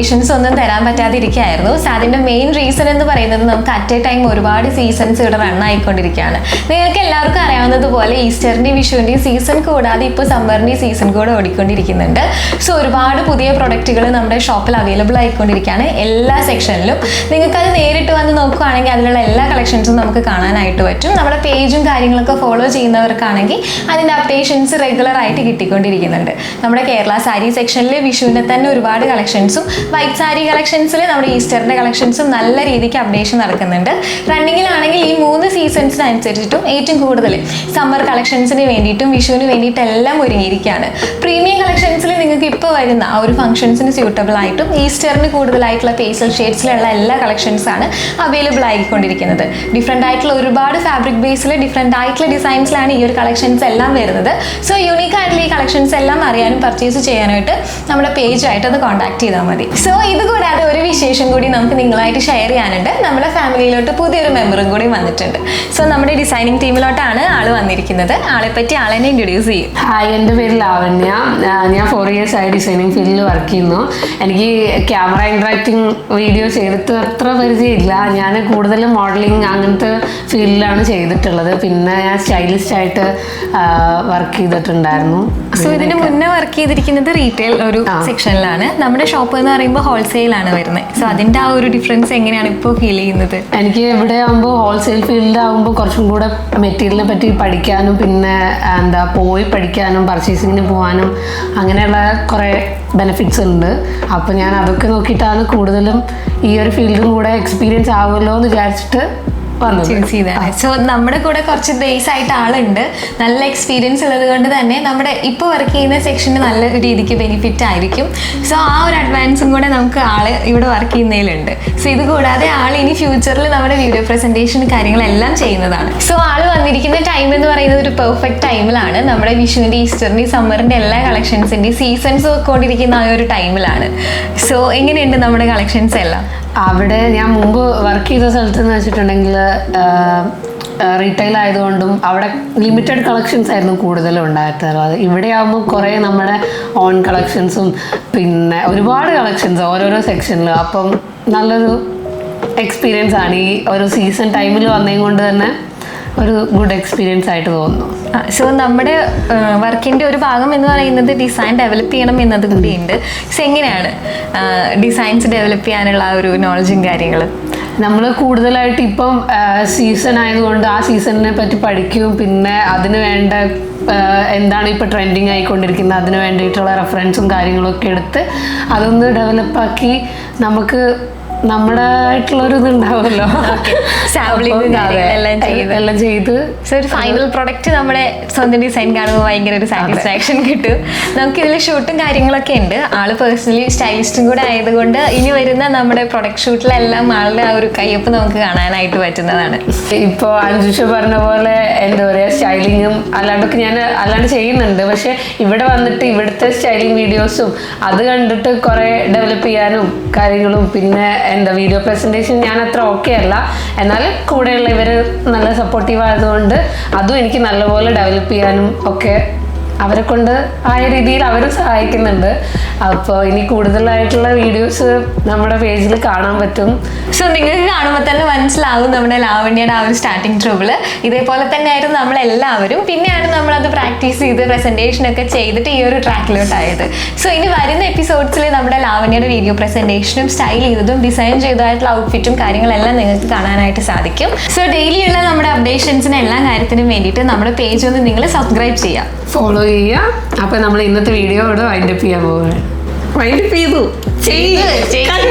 Updations ഒന്നും തരാൻ പറ്റാതിരിക്കുകയായിരുന്നു. സോ അതിന്റെ മെയിൻ റീസൺ എന്ന് പറയുന്നത് നമുക്ക് അറ്റ് എ ടൈം ഒരുപാട് സീസൺസ് ഇവിടെ റൺ ആയിക്കൊണ്ടിരിക്കുകയാണ്. നിങ്ങൾക്ക് എല്ലാവർക്കും അറിയാവുന്നതുപോലെ ഈസ്റ്ററിന്റെയും വിഷുവിന്റെയും സീസൺ കൂടാതെ ഇപ്പോൾ സമ്മറിന്റെ സീസൺ കൂടെ ഓടിക്കൊണ്ടിരിക്കുന്നുണ്ട്. സോ ഒരുപാട് പുതിയ പ്രൊഡക്റ്റുകൾ നമ്മുടെ ഷോപ്പിൽ അവൈലബിൾ ആയിക്കൊണ്ടിരിക്കുകയാണ് എല്ലാ സെക്ഷനിലും നിങ്ങൾക്ക് അത് നേരിട്ട് വന്ന് നോക്കുകയാണെങ്കിൽ അതിലുള്ള എല്ലാ കളക്ഷൻസും നമുക്ക് കാണാനായിട്ട് പറ്റും. നമ്മുടെ പേജും കാര്യങ്ങളൊക്കെ ഫോളോ ചെയ്യുന്നവർക്കാണെങ്കിൽ അതിന്റെ അപ്ഡേഷൻസ് റെഗുലർ ആയിട്ട് കിട്ടിക്കൊണ്ടിരിക്കുന്നുണ്ട്. നമ്മുടെ കേരള സാരി സെക്ഷനിലെ വിഷുവിന്റെ തന്നെ ഒരുപാട് കളക്ഷൻസും വൈറ്റ് സാരി കളക്ഷൻസിൽ നമ്മുടെ ഈസ്റ്ററിന്റെ കളക്ഷൻസും നല്ല രീതിക്ക് അപ്ഡേഷൻ നടക്കുന്നുണ്ട്. റണ്ണിങ്ങിലാണെങ്കിൽ ഈ മൂന്ന് സീസൺസിനനുസരിച്ചിട്ടും ഏറ്റവും കൂടുതൽ സമ്മർ കളക്ഷൻസിന് വേണ്ടിയിട്ടും വിഷുവിന് വേണ്ടിയിട്ടും എല്ലാം ഒരുങ്ങിയിരിക്കുകയാണ്. പ്രീമിയം കളക്ഷൻസിൽ നിങ്ങൾക്ക് ഇപ്പോൾ വരുന്ന ആ ഒരു ഫംഗ്ഷൻസിന് സ്യൂട്ടബിൾ ആയിട്ടും ഈസ്റ്ററിന് കൂടുതലായിട്ടുള്ള പേസൽ ഷേഡ്സിലുള്ള എല്ലാ കളക്ഷൻസാണ് അവൈലബിൾ ആയിക്കൊണ്ടിരിക്കുന്നത്. ഡിഫറെന്റ് ആയിട്ടുള്ള ഒരുപാട് ഫാബ്രിക് ബേസിൽ ഡിഫറെന്റ് ആയിട്ടുള്ള ഡിസൈൻസിലാണ് ഈ ഒരു കളക്ഷൻസ് എല്ലാം വരുന്നത്. സോ യുണീക്കായിട്ടുള്ള ഈ കളക്ഷൻസ് എല്ലാം അറിയാനും പർച്ചേസ് ചെയ്യാനായിട്ട് നമ്മുടെ പേജായിട്ട് അത് കോൺടാക്ട് ചെയ്താൽ മതി. സോ ഇത് കൂടാതെ ഒരു വിശേഷം കൂടി നമുക്ക് നിങ്ങളായിട്ട് ഷെയർ ചെയ്യാനുണ്ട്. നമ്മുടെ ഫാമിലിയിലോട്ട് പുതിയൊരു മെമ്പറും കൂടി വന്നിട്ടുണ്ട്. സോ നമ്മുടെ ഡിസൈനിങ് ടീമിലോട്ടാണ് ആൾ വന്നിരിക്കുന്നത്. ആളെ പറ്റി ആളെന്നെ ഇൻട്രൊഡ്യൂസ് ചെയ്യും. ഹായ് എന്റെ പേര് ലാവണ്യ. ഞാൻ ഫോർ ഇയേഴ്സ് ആയി ഡിസൈനിങ് ഫീൽഡിൽ വർക്ക് ചെയ്യുന്നു. എനിക്ക് ക്യാമറ ഇൻട്രാക്ടിങ് വീഡിയോ ചെയ്തിട്ട് അത്ര പരിചയമില്ല. ഞാൻ കൂടുതലും മോഡലിംഗ് അങ്ങനത്തെ ഫീൽഡിലാണ് ചെയ്തിട്ടുള്ളത്. പിന്നെ ഞാൻ സ്റ്റൈലിസ്റ്റ് ആയിട്ട് വർക്ക് ചെയ്തിട്ടുണ്ടായിരുന്നു. സോ ഇതിന് മുന്നേ വർക്ക് ചെയ്തിരിക്കുന്നത് റീറ്റെയിൽ ഒരു സെക്ഷനിലാണ് നമ്മുടെ ഷോപ്പ് എന്ന് പറയുമ്പോൾ ഹോൾസെയിൽ ആണ് വരുന്നത് സോ അതിന്റെ ആ ഒരു ഡിഫറൻസ് എങ്ങനെയാണ് ഇപ്പോൾ ഫീൽ ചെയ്യുന്നത്? എനിക്ക് ഇവിടെ ആകുമ്പോൾ ഹോൾസെയിൽ ഫീൽഡ് ആകുമ്പോൾ കുറച്ചും കൂടെ മെറ്റീരിയലിനെ പറ്റി പഠിക്കാനും പിന്നെ എന്താ പോയി പഠിക്കാനും പർച്ചേസിങ്ങിന് പോകാനും അങ്ങനെയുള്ള കുറേ ബെനിഫിറ്റ്സ് ഉണ്ട്. അപ്പോൾ ഞാൻ അതൊക്കെ നോക്കിയിട്ടാണ് കൂടുതലും ഈ ഒരു ഫീൽഡും കൂടെ എക്സ്പീരിയൻസ് ആവുമല്ലോ എന്ന് വിചാരിച്ചിട്ട് ചൂസ് സോ നമ്മുടെ കൂടെ കുറച്ച് ബേസ് ആയിട്ട് ആളുണ്ട്. നല്ല എക്സ്പീരിയൻസ് ഉള്ളത് കൊണ്ട് തന്നെ നമ്മുടെ ഇപ്പോൾ വർക്ക് ചെയ്യുന്ന സെക്ഷന് നല്ല രീതിക്ക് ബെനിഫിറ്റ് ആയിരിക്കും. സോ ആ ഒരു അഡ്വാൻസും കൂടെ നമുക്ക് ആൾ ഇവിടെ വർക്ക് ചെയ്യുന്നതിലുണ്ട്. സോ ഇത് കൂടാതെ ആൾ ഇനി ഫ്യൂച്ചറിൽ നമ്മുടെ വീഡിയോ പ്രസന്റേഷൻ കാര്യങ്ങളെല്ലാം ചെയ്യുന്നതാണ്. സോ ആൾ വന്നിരിക്കുന്ന ടൈം എന്ന് പറയുന്നത് ഒരു പെർഫെക്റ്റ് ടൈമിലാണ് നമ്മുടെ വിഷുവിന്റെ ഈസ്റ്ററിന്റെ സമ്മറിന്റെ എല്ലാ കളക്ഷൻസിന്റെയും സീസൺസ് കൊണ്ടിരിക്കുന്ന ആ ഒരു ടൈമിലാണ് സോ എങ്ങനെയുണ്ട് നമ്മുടെ കളക്ഷൻസ് എല്ലാം? അവിടെ ഞാൻ മുമ്പ് വർക്ക് ചെയ്ത സ്ഥലത്ത് എന്ന് വെച്ചിട്ടുണ്ടെങ്കിൽ റീറ്റെയിൽ ആയതുകൊണ്ടും അവിടെ ലിമിറ്റഡ് കളക്ഷൻസ് ആയിരുന്നു കൂടുതലും ഉണ്ടായിരുന്നത്. ഇവിടെ ആകുമ്പോൾ കുറേ നമ്മുടെ ഓൺ കളക്ഷൻസും പിന്നെ ഒരുപാട് കളക്ഷൻസ് ഓരോരോ സെക്ഷനിലും അപ്പം നല്ലൊരു എക്സ്പീരിയൻസ് ആണ് ഈ ഒരു സീസൺ ടൈമിൽ വന്നതും കൊണ്ട് തന്നെ ഒരു ഗുഡ് എക്സ്പീരിയൻസ് ആയിട്ട് തോന്നുന്നു. സോ നമ്മുടെ വർക്കിന്റെ ഒരു ഭാഗം എന്ന് പറയുന്നത് ഡിസൈൻ ഡെവലപ്പ് ചെയ്യണം എന്നത് കൂടിയുണ്ട്. സോ എങ്ങനെയാണ് ഡിസൈൻസ് ഡെവലപ്പ് ചെയ്യാനുള്ള ആ ഒരു നോളജും കാര്യങ്ങളും? നമ്മൾ കൂടുതലായിട്ട് ഇപ്പം സീസൺ ആയതുകൊണ്ട് ആ സീസണിനെ പറ്റി പഠിക്കും. പിന്നെ അതിന് വേണ്ട എന്താണ് ഇപ്പോൾ ട്രെൻഡിങ് ആയിക്കൊണ്ടിരിക്കുന്നത് അതിന് വേണ്ടിയിട്ടുള്ള റെഫറൻസും കാര്യങ്ങളൊക്കെ എടുത്ത് അതൊന്ന് ഡെവലപ്പാക്കി നമുക്ക് നമ്മുടെ ആയിട്ടുള്ളൊരു ഇതുണ്ടാവുമല്ലോ Sampling ഉം അപ്പം ചെയ്ത്. എല്ലാം ചെയ്ത്. സോ ഒരു ഫൈനൽ പ്രൊഡക്റ്റ് നമ്മുടെ സ്വന്തം ഡിസൈൻ കാണുമ്പോൾ ഭയങ്കര ഒരു സാറ്റിസ്ഫാക്ഷൻ കിട്ടും. നമുക്ക് ഇതിൽ ഷൂട്ടും കാര്യങ്ങളൊക്കെ ഉണ്ട്. ആൾ പേഴ്സണലി സ്റ്റൈലിസ്റ്റും കൂടെ ആയതുകൊണ്ട് ഇനി വരുന്ന നമ്മുടെ പ്രൊഡക്റ്റ് ഷൂട്ടിലെല്ലാം ആളുടെ ആ ഒരു കയ്യൊപ്പ് നമുക്ക് കാണാനായിട്ട് പറ്റുന്നതാണ്. ഇപ്പോൾ അഞ്ജുഷ പറഞ്ഞ പോലെ എന്താ പറയുക സ്റ്റൈലിങ്ങും അല്ലാണ്ടൊക്കെ ഞാൻ അല്ലാണ്ട് ചെയ്യുന്നുണ്ട്. പക്ഷെ ഇവിടെ വന്നിട്ട് ഇവിടുത്തെ സ്റ്റൈലിംഗ് വീഡിയോസും അത് കണ്ടിട്ട് കുറേ ഡെവലപ്പ് ചെയ്യാനും കാര്യങ്ങളും പിന്നെ എന്താ വീഡിയോ പ്രസന്റേഷൻ ഞാൻ അത്ര ഓക്കെ അല്ല. എന്നാൽ കൂടെയുള്ള ഇവർ നല്ല സപ്പോർട്ടീവ് ആയതുകൊണ്ട് അതും എനിക്ക് നല്ലപോലെ ഡെവലപ്പ് ചെയ്യാനും ഒക്കെ അവരെ കൊണ്ട് ആയ രീതിയിൽ അവരും സഹായിക്കുന്നുണ്ട്. അപ്പോൾ ഇനി കൂടുതലായിട്ടുള്ള വീഡിയോസ് നമ്മുടെ പേജിൽ കാണാൻ പറ്റും. സോ നിങ്ങൾക്ക് കാണുമ്പോൾ തന്നെ മനസ്സിലാവും നമ്മുടെ ലാവണ്യയുടെ ആ ഒരു സ്റ്റാർട്ടിങ് ട്രബിൾ ഇതേപോലെ തന്നെയായിരുന്നു നമ്മളെല്ലാവരും. പിന്നെയാണ് നമ്മളത് പ്രാക്ടീസ് ചെയ്ത് പ്രസന്റേഷനൊക്കെ ചെയ്തിട്ട് ഈ ഒരു ട്രാക്കിലോട്ടായത് സോ ഇനി വരുന്ന എപ്പിസോഡ്സിൽ നമ്മുടെ ലാവണ്യയുടെ വീഡിയോ പ്രസന്റേഷനും സ്റ്റൈൽ ചെയ്തതും ഡിസൈൻ ചെയ്തതായിട്ടുള്ള ഔട്ട്ഫിറ്റും കാര്യങ്ങളെല്ലാം നിങ്ങൾക്ക് കാണാനായിട്ട് സാധിക്കും. സോ ഡെയിലിയുള്ള നമ്മുടെ അപ്ഡേഷൻസിന് എല്ലാ കാര്യത്തിനും വേണ്ടിയിട്ട് നമ്മുടെ പേജ് ഒന്ന് നിങ്ങൾ സബ്സ്ക്രൈബ് ചെയ്യാം ഫോളോ ചെയ്യുക. അപ്പോൾ നമ്മൾ ഇന്നത്തെ വീഡിയോ ഇവിടെ വൈൻഡപ്പ് ചെയ്യാൻ പോവുകയാണ് വൈൻഡപ്പ് ചെയ്തു. ചെയ്തു.